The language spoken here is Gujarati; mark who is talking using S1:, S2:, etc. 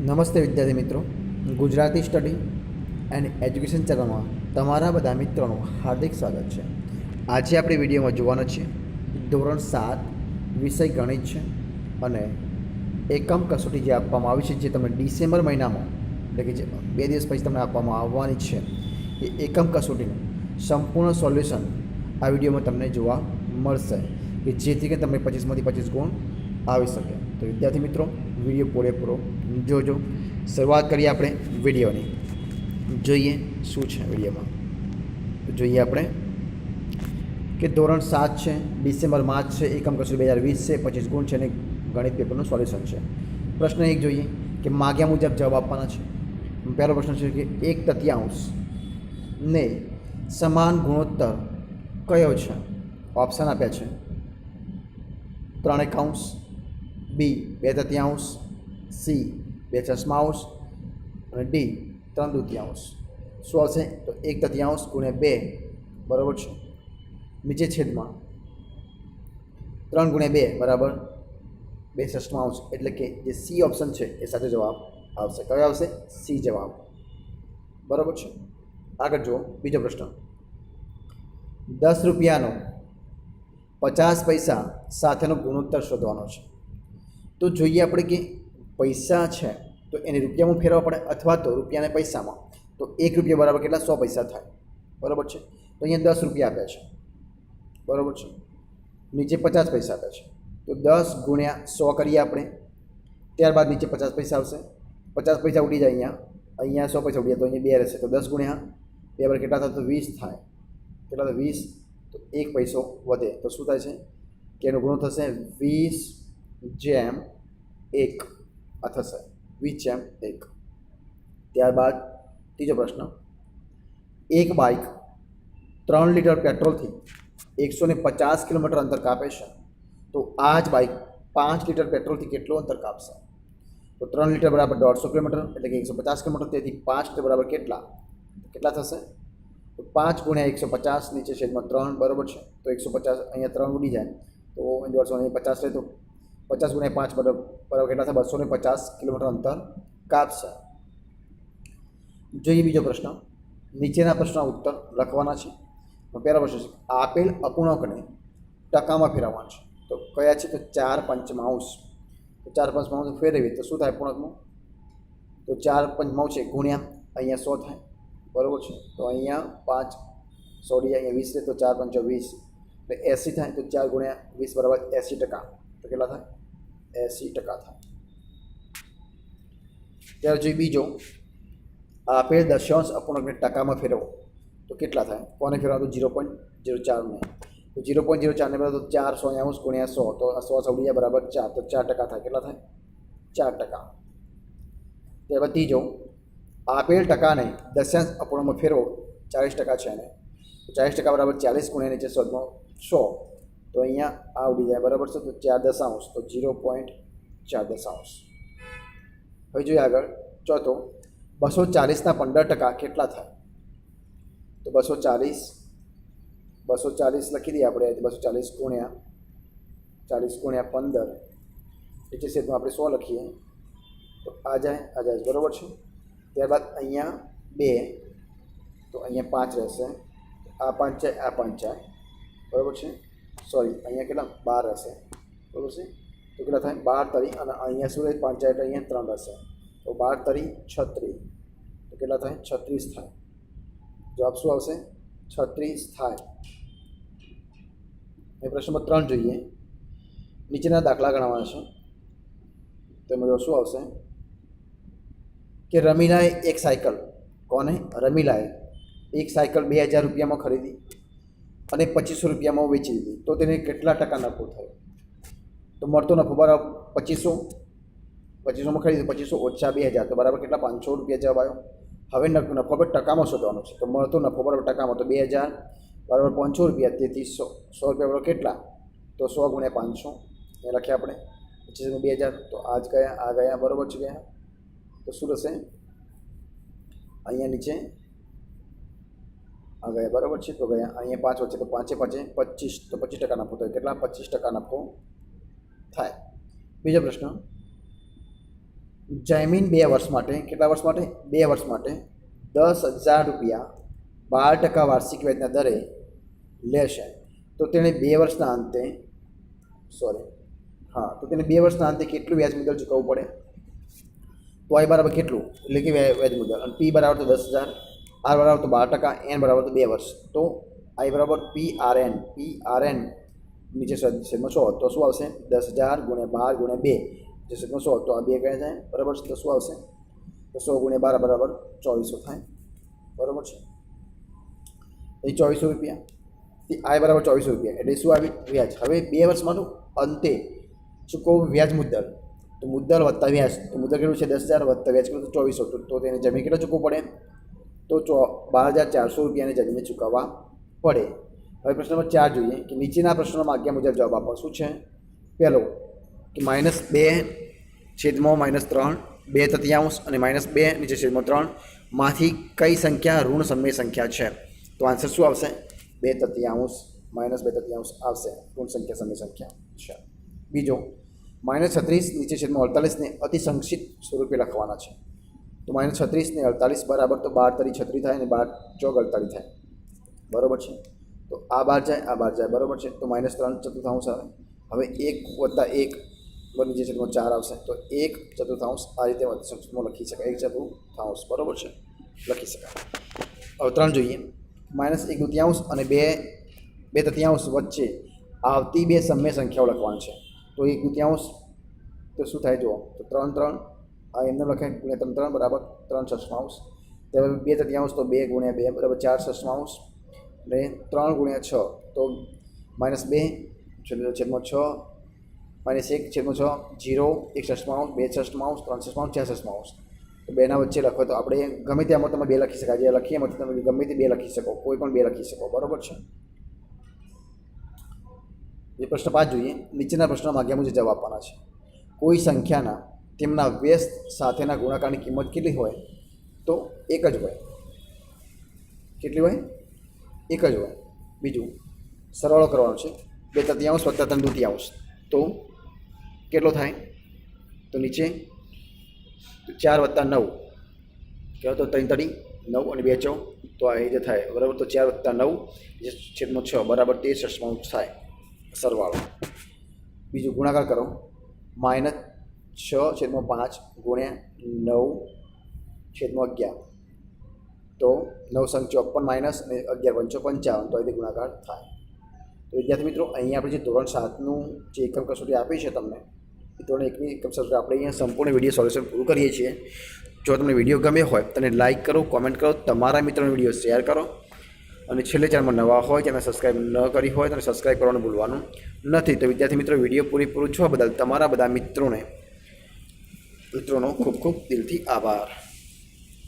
S1: નમસ્તે વિદ્યાર્થી મિત્રો. ગુજરાતી સ્ટડી એન્ડ એજ્યુકેશન ચેનલમાં તમારા બધા મિત્રોનું હાર્દિક સ્વાગત છે. આજે આપણે વિડીયોમાં જોવાના છે ધોરણ સાત વિષય ગણિત છે અને એકમ કસોટી જે આપવામાં આવી છે જે તમને ડિસેમ્બર મહિનામાં, એટલે કે જે બે દિવસ પછી તમને આપવામાં આવવાની છે, એ એકમ કસોટીનું સંપૂર્ણ સોલ્યુશન આ વિડીયોમાં તમને જોવા મળશે કે જેથી કરીને તમને પચીસમાંથી પચીસ ગુણ આવી શકે. તો વિદ્યાર્થી મિત્રો વીડિયો પૂરેપૂરો જોજો. શરૂઆત કરીએ આપણે વિડીયોની. જોઈએ શું છે વિડીયોમાં. જોઈએ આપણે કે ધોરણ સાત છે, ડિસેમ્બર માર્ચ છે, એકમ કસોટી બે હજાર વીસ છે, પચીસ ગુણ છે અને ગણિત પેપરનું સોલ્યુશન છે. પ્રશ્ન એક જોઈએ કે માગ્યા મુજબ જવાબ આપવાના છે. પહેલો પ્રશ્ન છે કે એક તૃતીયાંશ ને સમાન ગુણોત્તર કયો છે? ઓપ્શન આપ્યા છે. ત્રણ એકાંશ બી બે તૃતીયાંશ સી બે ચશ્માંશ અને ડી ત્રણ દૃતીયાંશ શું આવશે તો એક તૃતીયાંશ ગુણ્યા બે, બરાબર છે. નીચે છેદમાં. ત્રણ ગુણ્યા બે, બરાબર. બે છસમાંશ એટલે કે જે સી ઓપ્શન છે, એ સાથે જવાબ આવશે. કયો આવશે? સી જવાબ. બરાબર છે? આગળ જુઓ, બીજો પ્રશ્ન. દસ રૂપિયાનો પચાસ પૈસા સાથેનો ગુણોત્તર શોધવાનો છે. તો જોઈએ આપણે કે પૈસા છે, તો એને રૂપિયામાં ફેરવવા પડે અથવા તો રૂપિયાને પૈસામાં. તો એક રૂપિયા બરાબર કેટલા? સો પૈસા થાય. બરાબર છે? તો અહીંયા દસ રૂપિયા આપ્યા છે. બરાબર છે? નીચે પચાસ પૈસા આપ્યા છે. તો દસ ગુણ્યા સો કરીએ આપણે. ત્યારબાદ નીચે પચાસ પૈસા આવશે. પચાસ પૈસા ઉડી જાય અહીંયા. અહીંયા સો પૈસા ઉડી જાય, તો અહીંયા બે રહેશે. તો દસ ગુણ્યા બે વાર કેટલા થાય? તો વીસ થાય. કેટલા થાય? વીસ. તો એક પૈસો વધે. તો શું થાય છે? કે એનો ગુણો થશે વીસ જેમ એક થશે વિચ એમ એક. ત્યારબાદ ત્રીજો પ્રશ્ન, એક બાઇક ત્રણ લીટર પેટ્રોલથી એકસો ને પચાસ કિલોમીટર અંતર કાપે છે, તો આ જ બાઇક પાંચ લીટર પેટ્રોલથી કેટલું અંતર કાપશે? તો ત્રણ લીટર બરાબર દોઢસો કિલોમીટર, એટલે કે એકસો પચાસ કિલોમીટર, તેથી પાંચ લીટર બરાબર કેટલા? કેટલા થશે? તો પાંચ ગુણ્યા એકસો પચાસ નીચે છેદમાં ત્રણ બરાબર છે, તો એકસો પચાસ અહીંયા ત્રણ ઉડી જાય, તો દોઢસો અહીંયા પચાસ રહે તો પચાસ ગુણ્યા પાંચ બરાબર બરાબર કેટલા થાય બસો ને પચાસ કિલોમીટર અંતર કાપશે જોઈએ બીજો પ્રશ્ન. નીચેના પ્રશ્નના ઉત્તર લખવાના છે. પહેલો પ્રશ્ન છે, આપેલ અપૂર્ણાંકને ટકામાં ફેરવવાના છે. તો કયા છે? તો ચાર પંચમાંશ તો ચાર પંચમાંશ ફેરવીએ તો શું થાય પૂર્ણાંકમાં તો ચાર પંચમાંશ છે ગુણ્યા અહીંયા સો થાય. બરાબર છે? તો અહીંયા પાંચ સોરી, અહીંયા વીસ છે, તો ચાર પંચો વીસ. એટલે એંસી થાય તો ચાર ગુણ્યા વીસ બરાબર એંસી ટકા. તો કેટલા થાય? એંસી ટકા થાય. ત્યાર જોઈએ બીજો આપેલ દશાંશ અપૂર્ણાંકને ટકામાં ફેરવો. તો કેટલા થાય? કોને તો જીરો પોઈન્ટ ઝીરો ચારને તો ઝીરો પોઈન્ટ ઝીરો ચારને બરાબર તો ચાર સો અંશ ગુણ્યા સો. તો સો સવડિયા બરાબર ચાર. તો ચાર ટકા થાય. કેટલા થાય? ચાર ટકા. ત્યારબાદ ત્રીજો આપેલ ટકાને દશાંશ અપૂર્ણમાં ફેરવો. ચાલીસ ટકા છે એને ચાલીસ ટકા બરાબર ચાલીસ ગુણ્યા નીચે સોમાં સો. તો અહીંયા આ ઉડી જાય, બરાબર છે? તો ચાર દશાંશ, તો ઝીરો પોઈન્ટ ચાર દશાંશ. હવે જોઈએ આગળ, ચોથો, બસો ચાલીસના પંદર ટકા કેટલા થાય? તો બસો ચાલીસ બસો ચાલીસ લખી દઈએ આપણે બસો ચાલીસ ગુણ્યા ચાલીસ ગુણ્યા પંદર, એટલે સેટમાં આપણે સો લખીએ. તો આ જાય આ જાય, બરાબર છે? ત્યારબાદ અહીંયા બે, તો અહીંયા પાંચ રહેશે. આ પાંચ જાય, આ પાંચ જાય, બરાબર છે? સોરી, અહીંયા કેટલા? બાર હશે. બરાબર છે? તો કેટલા થાય? બાર તરી અને અહીંયા શું રહે? પાંચ જાય અહીંયા ત્રણ હશે. તો બાર તરી છત્રીસ તો કેટલા થાય? છત્રીસ થાય. જવાબ શું આવશે? છત્રીસ થાય. એ પ્રશ્નમાં ત્રણ જોઈએ. નીચેના દાખલા ગણવાના છે. તેમાં શું આવશે? કે રમીલાએ એક સાયકલ. કોને? રમીલાએ. એક સાયકલ બે હજાર રૂપિયામાં ખરીદી. અને પચીસો રૂપિયામાં વેચી દીધી. તો તેને કેટલા ટકા નફો થયો? તો મળતો નફો બરાબર પચીસો. પચીસોમાં ખરીદી, પચીસો ઓછા બે હજાર. તો બરાબર કેટલા? પાંચસો રૂપિયા જવાબ આવ્યો. હવે નફો પર ટકામાં શોધવાનો છે. તો મળતો નફો બરાબર ટકામાં. તો બે હજાર. બરાબર પાંચસો રૂપિયા તેથી સો સો રૂપિયા બરાબર કેટલા? તો સો ગુણ્યા પાંચસો. એ લખ્યા આપણે. પચીસ બે હજાર. તો આ જ ગયા આ ગયા બરાબર છે ગયા તો શું થશે? અહીંયા નીચે ગયા બરાબર છે? તો ગયા અહીંયા પાંચ વચ્ચે તો પાંચે પાંચે પચીસ, તો પચીસ ટકા નફો થાય કેટલા? પચીસ ટકા નફો થાય. બીજો પ્રશ્ન. જયમીન બે વર્ષ માટે, કેટલા વર્ષ માટે? બે વર્ષ માટે દસ હજાર રૂપિયા બાર ટકા વાર્ષિક વ્યાજના દરે લેશે. તો તેણે બે વર્ષના અંતે સોરી હા, તો તેને બે વર્ષના અંતે કેટલું વ્યાજ મુદ્દલ ચૂકવવું પડે? તો આઈ બરાબર કેટલું? એટલે કે વ્યાજ મુદ્દલ. અને પી બરાબર તો દસ હજાર. આર બરાબર તો બાર ટકા, એન બરાબર તો બે વર્ષ. તો આઈ બરાબર P R N, P R N નીચે છેદમાં સો. તો શું આવશે? દસ હજાર ગુણ્યા બાર ગુણ્યા બે. નીચે સદમાં સો, તો આ બે કહે જાય બરાબર છે? તો શું આવશે? તો સો ગુણ્યા બાર બરાબર ચોવીસો થાય. બરાબર છે? એ ચોવીસો રૂપિયા. તે આઈ બરાબર ચોવીસો રૂપિયા. એટલે શું આવી? વ્યાજ. હવે બે વર્ષમાંનું અંતે ચૂકવવું વ્યાજ મુદ્દલ. તો મુદ્દલ વત્તા વ્યાજ. તો મુદ્દલ કેટલું છે? દસ હજાર વત્તા વ્યાજ કેટલું? ચોવીસો. તો તેને જમીન કેટલો ચૂકવું પડે? તો ચો બાર હજાર ચારસો રૂપિયાની જમીને ચૂકવવા પડે. હવે પ્રશ્ન નંબર ચાર જોઈએ કે નીચેના પ્રશ્નોમાં આજ્ઞા મુજબ જવાબ આપો. શું છે? પહેલો કે માઇનસ બે છેદમાં માઇનસ ત્રણ, બે તૃતીયાંશ અને માઇનસ બે નીચે છેદમાં ત્રણ, માંથી કઈ સંખ્યા ઋણ સમય સંખ્યા છે? તો આન્સર શું આવશે? બે તૃતીયાંશ માઇનસ બે તૃતીયાંશ આવશે. ઋણ સંખ્યા સમય સંખ્યા છે. બીજો, માઇનસ છત્રીસ નીચે છેદમાં અડતાલીસને અતિ સંક્ષિપ્ત સ્વરૂપે લખવાના છે. તો માઇનસ છત્રીસ ને અડતાલીસ બરાબર તો બાર તરી છત્રીસ થાય અને બાર ચોક અડતાલીસ થાય. બરાબર છે? તો આ બાર જાય, આ બાર જાય, બરાબર છે? તો માઇનસ ત્રણ ચતુર્થાંશ આવે. હવે એક વત્તા એક બની જશે તો ચાર આવશે. તો એક ચતુર્થાંશ આ રીતે સંસ્કૃતમાં લખી શકાય. એક ચતુર્થાંશ, બરાબર છે? લખી શકાય. હવે ત્રણ જોઈએ. માઇનસ એક તૃતીયાંશ અને બે બે તૃતીયાંશ વચ્ચે આવતી બે સમય સંખ્યાઓ લખવાની છે. તો એક તૃતીયાંશ તો શું થાય જુઓ? તો ત્રણ ત્રણ આ એમને લખાય ગુણ્યા ત્રણ ત્રણ બરાબર, ત્રણ છઠ્ઠાંશ ત્યારે બે તૃતીયાંશ તો બે ગુણ્યા બે, બરાબર ચાર છઠ્ઠાંશ અને ત્રણ ગુણ્યા છ તો માઇનસ બે છેદમાં છ. માઇનસ એક, છેદમાં છ જીરો એક છઠ્ઠાંશ બે છઠ્ઠાંશ ત્રણ છઠ્ઠાંશ ચાર છઠ્ઠાંશ તો બેના વચ્ચે લખો તો આપણે ગમે ત્યાંમાં તમે બે લખી શકાય. જે લખીએ એમાંથી તમે ગમે તે બે લખી શકો, કોઈ પણ બે લખી શકો, બરાબર છે? એ પ્રશ્ન પાંચ જોઈએ. નીચેના પ્રશ્નો માગ્યા મુજબ જવાબ આપવાના છે. કોઈ સંખ્યાના તેમના વ્યસ્ત સાથેના ગુણાકારની કિંમત કેટલી હોય? તો એક જ હોય. કેટલી હોય? એક જ હોય. બીજું સરવાળો કરવાનો છે. બે તૃતીયાંશ વત્તા ત્રણ દ્વિતીયાંશ તો કેટલો થાય? તો નીચે ચાર વત્તા નવ. કહેવાય તો ત્રણ તરી નવ અને બે ચૌ. તો આ રીતે થાય. બરાબર? તો ચાર વત્તા નવ જે છેદમાં છ બરાબર તે સસમાં થાય. સરવાળો. બીજું ગુણાકાર કરો. માઇનસ છ છેદમાં પાંચ ગુણ્યા નવ છેદમાં અગિયાર. તો નવ સંગ ચોપન માઇનસ અને અગિયાર પંચો પંચાવન, તો અહીંથી ગુણાકાર થાય. તો વિદ્યાર્થી મિત્રો, અહીંયા આપણે જે ધોરણ સાતનું જે એકમ કસોટી આપી છે તમને, એ ધોરણ એકની એકમ કસોટી આપણે અહીંયા સંપૂર્ણ વીડિયો સોલ્યુશન પૂરું કરીએ છીએ. જો તમને વીડિયો ગમે હોય તમે લાઇક કરો, કોમેન્ટ કરો, તમારા મિત્રોને વીડિયો શેર કરો. અને છેલ્લે ચેનલમાં નવા હોય તેને સબસ્ક્રાઈબ ન કરી હોય તેને સબસ્ક્રાઈબ કરવાનું ભૂલવાનું નથી. તો વિદ્યાર્થી મિત્રો, વીડિયો પૂરેપૂરું જોવા બદલ તમારા બધા મિત્રોને મિત્રોનો ખૂબ ખૂબ દિલથી આભાર.